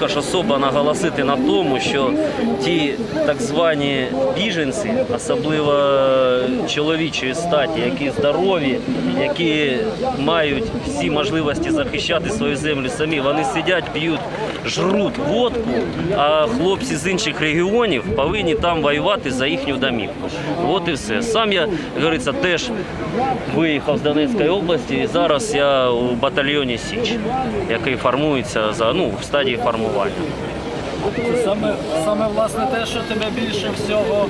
також особа наголосити на тому, що ті так звані біженці, особливо чоловічої статі, які здорові, які мають всі можливості захищати свою землю самі, вони сидять, п'ють, жруть водку, а хлопці з інших регіонів повинні там воювати за їхню домівку. От і все. Сам я, говориться, теж виїхав з Донецької області. І зараз я у батальйоні Січ, який формується за ну в стадії формування. Саме, саме власне те, що тебе більше всього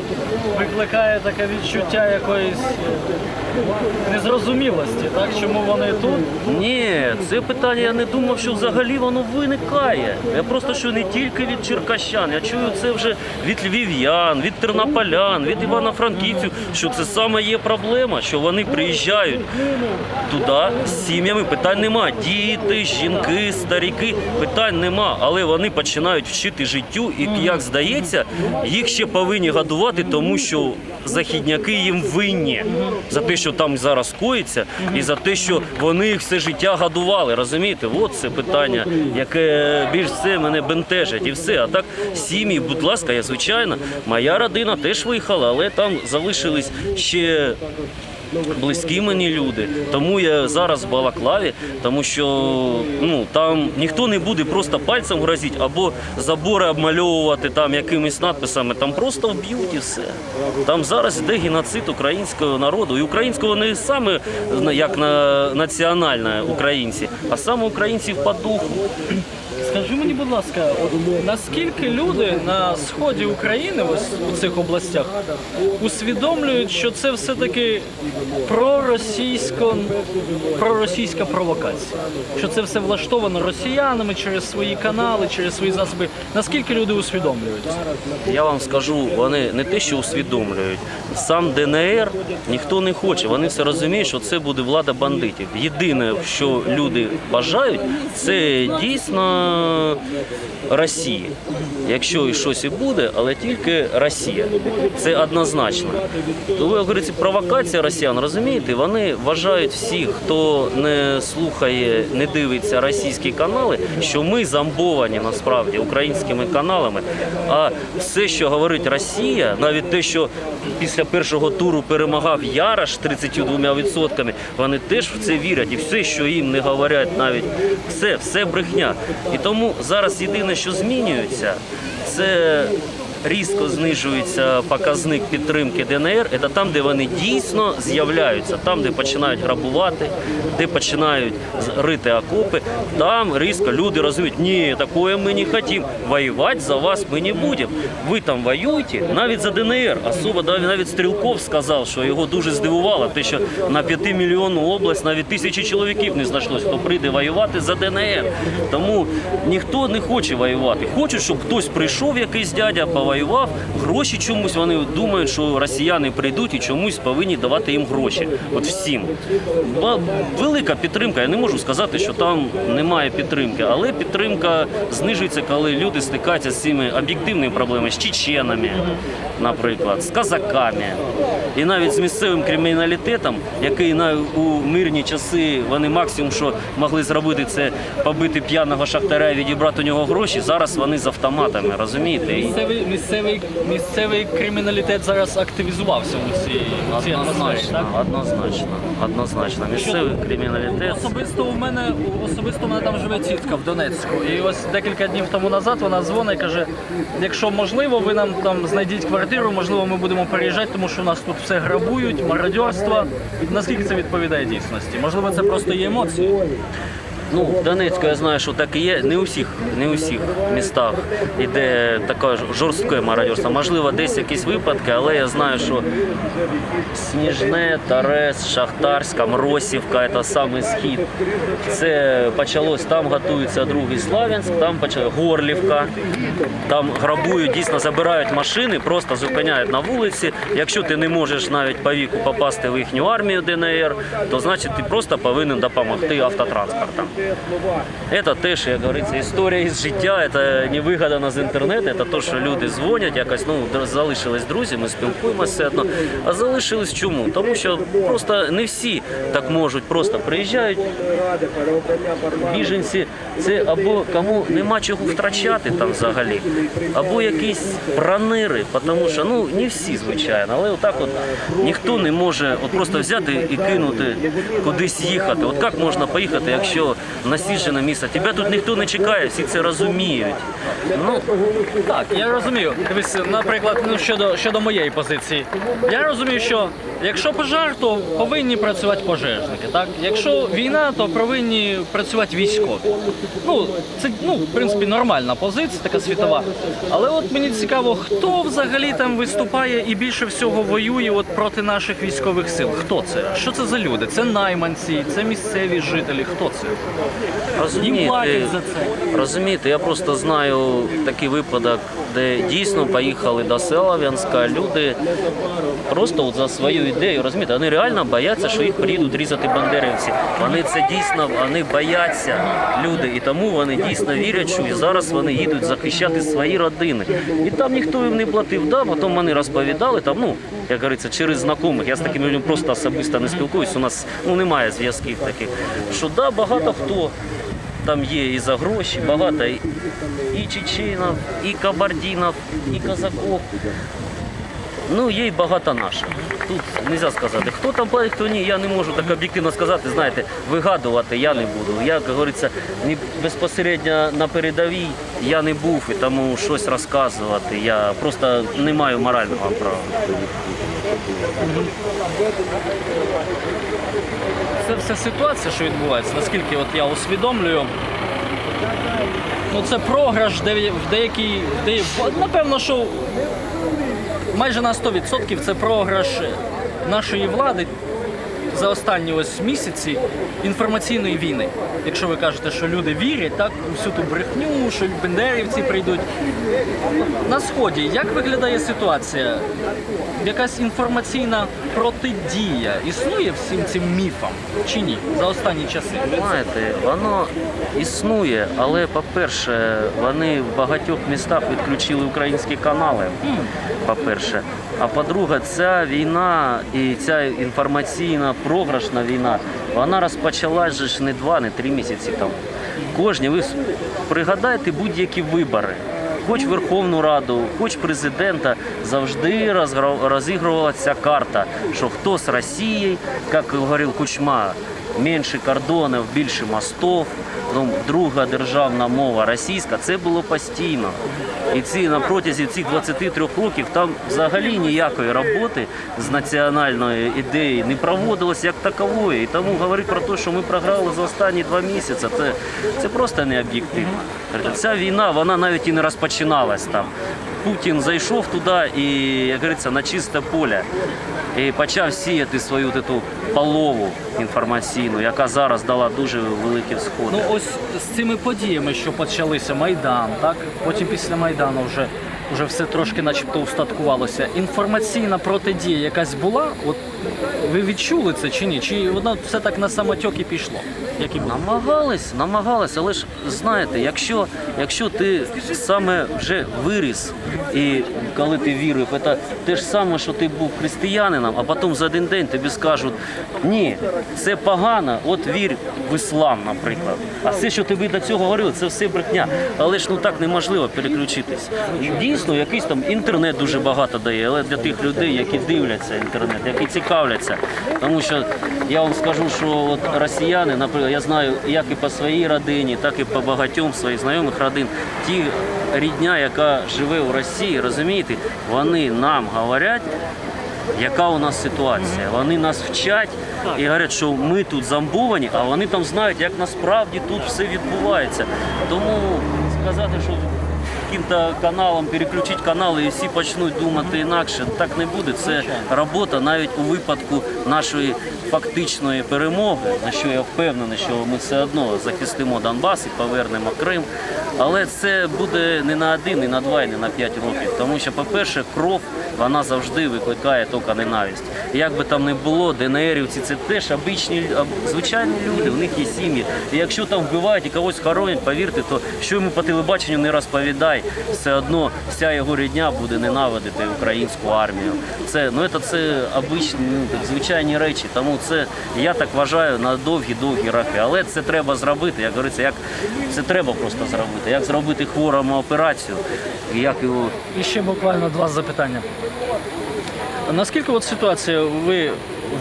викликає таке відчуття якоїсь незрозумілості, так? Чому вони тут? Ні, це питання я не думав, що взагалі воно виникає. Я просто що не тільки від черкащан, я чую це вже від львів'ян, від тернополян, від івано-франківців, що це саме є проблема, що вони приїжджають туди з сім'ями. Питань нема. Діти, жінки, старіки, питань нема. Але вони починають вчити життю, і як здається, їх ще повинні годувати, тому що західняки їм винні за те, що там зараз коїться, і за те, що вони їх все життя годували. Розумієте? От це питання, яке більш все мене бентежить, і все. А так сім'ї, будь ласка, я звичайно, моя родина теж виїхала, але там залишились ще близькі мені люди. Тому я зараз в Балаклаві, тому що ну там ніхто не буде просто пальцем грозити або забори обмальовувати там якимись надписами. Там просто вб'ють і все. Там зараз йде геноцид українського народу. І українського не саме як на національне українці, а саме українців по духу. Скажи мені, будь ласка, от наскільки люди на сході України, ось у цих областях, усвідомлюють, що це все-таки проросійсько, проросійська провокація? Що це все влаштовано росіянами через свої канали, через свої засоби. Наскільки люди усвідомлюють? Я вам скажу, вони не те, що усвідомлюють. Сам ДНР ніхто не хоче. Вони все розуміють, що це буде влада бандитів. Єдине, що люди бажають, це дійсно Росія. Якщо і щось і буде, але тільки Росія. Це однозначно. Тому я говорю, провокація росіян, розумієте? Вони вважають всіх, хто не слухає, не дивиться російські канали, що ми зомбовані насправді українськими каналами. А все, що говорить Росія, навіть те, що після першого туру перемагав Ярош 32%, вони теж в це вірять. І все, що їм не говорять, навіть все, все брехня. І тому зараз єдине, що змінюється, це різко знижується показник підтримки ДНР. Це там, де вони дійсно з'являються, там, де починають грабувати, де починають рити окопи. Там різко люди розуміють, ні, такое ми не хочемо. Воювати за вас ми не будемо. Ви там воюєте, навіть за ДНР. Особо навіть Стрілков сказав, що його дуже здивувало, те, що на 5 мільйонну область навіть тисячі чоловіків не знайшлось, хто прийде воювати за ДНР. Тому ніхто не хоче воювати. Хочуть, щоб хтось прийшов, якийсь дядя, повоював, гроші чомусь. Вони думають, що росіяни прийдуть і чомусь повинні давати їм гроші. От всім. Велика підтримка. Я не можу сказати, що там немає підтримки, але підтримка знижується, коли люди стикаються з цими об'єктивними проблемами, з чеченами, наприклад, з казаками. І навіть з місцевим криміналітетом, який на у мирні часи вони максимум, що могли зробити, це побити п'яного шахтаря і відібрати у нього гроші. Зараз вони з автоматами, розумієте? Місцевий, місцевий, місцевий криміналітет зараз активізувався у цій, у цій атмосфері, так? Однозначно, однозначно, однозначно. Місцевий криміналітет. Особисто у мене особисто у мене там живе тітка в Донецьку. І ось декілька днів тому назад вона дзвонить і каже: якщо можливо, ви нам там знайдіть квартиру, можливо, ми будемо переїжджати, тому що у нас тут все грабують, мародьорство. Наскільки це відповідає дійсності? Можливо, це просто є емоції. Ну, Донецьку я знаю, що так і є. Не у всіх, не у всіх містах іде таке ж- жорстке мародерство. Можливо, десь якісь випадки, але я знаю, що Сніжне, Тарес, Шахтарська, Мросівка це саме схід. Це почалось, там готується другий Славянськ, там почалось Горлівка. Там грабують, дійсно забирають машини, просто зупиняють на вулиці. Якщо ти не можеш навіть по віку попасти в їхню армію ДНР, то значить ти просто повинен допомогти автотранспортам. Це теж, як говориться, історія із життя, це не вигадано з інтернету, це те, що люди дзвонять, якось ну залишились друзі, ми спілкуємося одно. А залишились чому? Тому що просто не всі так можуть, просто приїжджають біженці, це або кому нема чого втрачати там взагалі, або якісь пронири, тому що ну не всі, звичайно, але отак от ніхто не може от просто взяти і кинути кудись їхати. От як можна поїхати, якщо насіжене місце? Тебе тут ніхто не чекає, всі це розуміють. Ну Так, я розумію. Дивись, наприклад, ну щодо щодо моєї позиції, я розумію, що якщо пожар, то повинні працювати пожежники. Так, якщо війна, то повинні працювати військові. Ну це ну в принципі нормальна позиція, така світова. Але от мені цікаво, хто взагалі там виступає і більше всього воює от проти наших військових сил. Хто це? Що це за люди? Це найманці, це місцеві жителі. Хто це? Розумієте, це. розумієте, я просто знаю такий випадок, де дійсно поїхали до Селов'янська люди просто от за свою ідею, розумієте, вони реально бояться, що їх приїдуть різати бандерівці. Вони це дійсно вони бояться люди, і тому вони дійсно вірять, що і зараз вони їдуть захищати свої родини. І там ніхто їм не платив. Да, потім вони розповідали там, ну як говориться, через знайомих. Я з такими людьми просто особисто не спілкуюсь. У нас ну немає зв'язків таких. Що да, багато хто. Там є і за гроші, багато і, чеченів, і кабардінів, і казаків. Ну, є й багато наших. Тут не можна сказати, хто там платить, хто ні. Я не можу так об'єктивно сказати, знаєте, вигадувати я не буду. Я, як говориться, безпосередньо на передовій я не був і тому щось розказувати. Я просто не маю морального права. Це вся ситуація, що відбувається, наскільки от я усвідомлюю. Ну це програш де, в деякій. Де, напевно, що майже на 100% це програш нашої влади за останні ось місяці інформаційної війни. Якщо ви кажете, що люди вірять так, у всю ту брехню, що бендерівці прийдуть. На сході як виглядає ситуація? Якась інформаційна протидія існує всім цим міфам чи ні за останні часи? Знаєте, воно існує, але по-перше, вони в багатьох містах відключили українські канали. По-перше. А по-друге, ця війна і ця інформаційна програшна війна, вона розпочалась же ж не два, не три місяці тому. Кожні, ви пригадайте будь-які вибори. Хоч Верховну Раду, хоч президента, завжди розігрувалася карта, що хто з Росією, як говорив Кучма, менше кордонів, більше мостів, ну, друга державна мова російська, це було постійно. І ці на протязі цих 23 років там взагалі ніякої роботи з національної ідеї не проводилось як такової. І тому говорити про те, що ми програли за останні два місяці, це, це просто не об'єктивно. Ця війна вона навіть і не розпочиналась там. Путін зайшов туди і, як говориться, на чисте поле і почав сіяти свою ту полову інформаційну, яка зараз дала дуже великі всходи. Ну ось з цими подіями, що почалися Майдан, так потім після Майдану вже. Вже все трошки начебто устаткувалося. Інформаційна протидія якась була? От ви відчули це чи ні? Чи воно все так на самотьок і пішло? Як і? Намагались, намагались, але ж знаєте, якщо, якщо ти саме вже виріс, і коли ти вірив, це те ж саме, що ти був християнином, а потім за один день тобі скажуть, ні, це погано, от вір в іслам, наприклад. А все, що тобі до цього говорили, це все брехня. Але ж ну так неможливо переключитись. І дійсно, якийсь там інтернет дуже багато дає, але для тих людей, які дивляться інтернет, які цікавляться. Тому що я вам скажу, що от росіяни, наприклад, я знаю як і по своїй родині, так і по багатьом своїх знайомих родин. Ті рідня, яка живе у Росії, розумієте, вони нам говорять. Яка у нас ситуація? Вони нас вчать і говорять, що ми тут зомбовані, а вони там знають, як насправді тут все відбувається. Тому сказати, що яким-то каналом, переключити канали і всі почнуть думати інакше. Так не буде. Це робота навіть у випадку нашої фактичної перемоги, на що я впевнений, що ми все одно захистимо Донбас і повернемо Крим. Але це буде не на один, не на два, і не на п'ять років. Тому що, по-перше, кров вона завжди викликає тільки ненависть. Як би там не було, ДНРівці це теж обичні, звичайні люди, у них є сім'ї. І якщо там вбивають і когось хоронять, повірте, то що йому по телебаченню не розповідай, все одно вся його рідня буде ненавидити українську армію. Це ну це, це обичні, ну, звичайні речі. Тому це я так вважаю на довгі-довгі роки. Але це треба зробити. Як говориться, як це треба просто зробити. Як зробити хворому операцію, як його І ще буквально два запитання. Наскільки от ситуація ви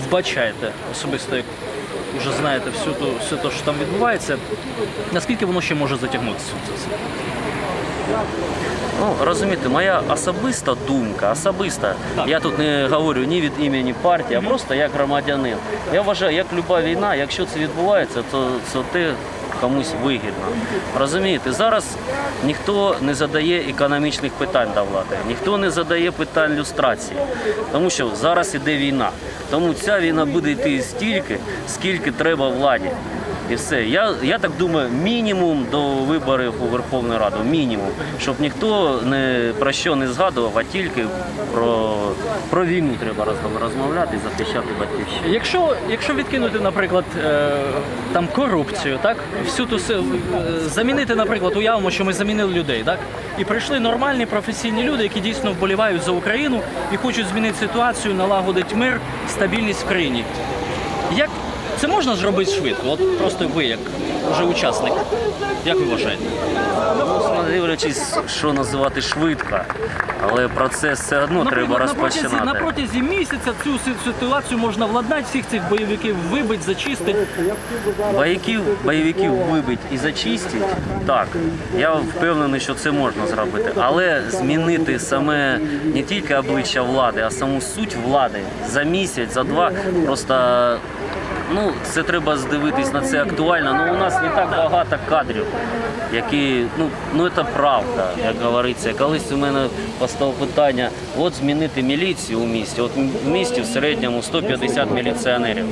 вбачаєте особисто, як вже знаєте все те, що там відбувається, наскільки воно ще може затягнутися? Ну, розумієте, моя особиста думка, особиста. Я тут не говорю ні від імені партії, а просто як громадянин. Я вважаю, як люба війна, якщо це відбувається, то це те комусь вигідно. Розумієте, зараз ніхто не задає економічних питань до влади, ніхто не задає питань люстрації, тому що зараз іде війна. Тому ця війна буде йти стільки, скільки треба владі. І все. Я, я так думаю, мінімум до виборів у Верховну Раду. Мінімум. Щоб ніхто не про що не згадував, а тільки про, про війну треба розмовляти і захищати батьківщину. Якщо, якщо відкинути, наприклад, е, там корупцію, так всю ту е, замінити, наприклад, уявимо, що ми замінили людей, так і прийшли нормальні професійні люди, які дійсно вболівають за Україну і хочуть змінити ситуацію, налагодити мир, стабільність в країні. Як це можна зробити швидко? От просто ви, як вже учасник, як ви вважаєте? Ну, дивлячись, що називати швидко, але процес все одно треба на протязі, розпочинати. на протязі місяця цю си- ситуацію можна владнати, всіх цих бойовиків вибити, зачистити. Бойовиків, бойовиків вибить і зачистить, так. Я впевнений, що це можна зробити. Але змінити саме не тільки обличчя влади, а саму суть влади за місяць, за два просто. Ну, це треба здивитись на це актуально. Ну, у нас не так багато кадрів, які, ну, ну це правда, як говориться. Колись у мене постало питання, от змінити міліцію у місті. От в місті в середньому 150 міліціонерів.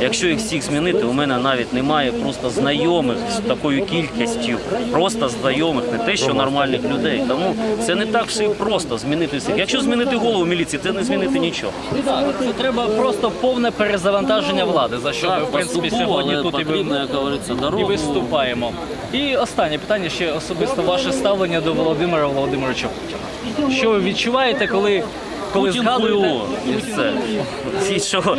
Якщо їх всіх змінити, у мене навіть немає просто знайомих з такою кількістю, просто знайомих, не те, що нормальних людей. Тому це не так все і просто змінити всіх. Якщо змінити голову міліції, це не змінити нічого. Так, це треба просто повне перезавантаження влади, за що ми, в принципі, поступово, сьогодні але тут і, потрібно, ви- як говориться, і дорогу. виступаємо. І останнє питання ще особисто ваше ставлення до Володимира Володимировича Путіна. Що ви відчуваєте, коли, коли Путін згадуєте? хуйло, і все. Всі, що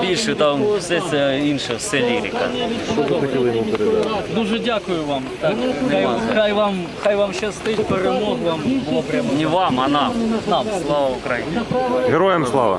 більше там все це інше, все лірика. Дуже дякую вам. Так, хай, хай вам хай вам щастить, перемог вам було прямо Не вам, а нам. нам. Слава Україні! Героям слава!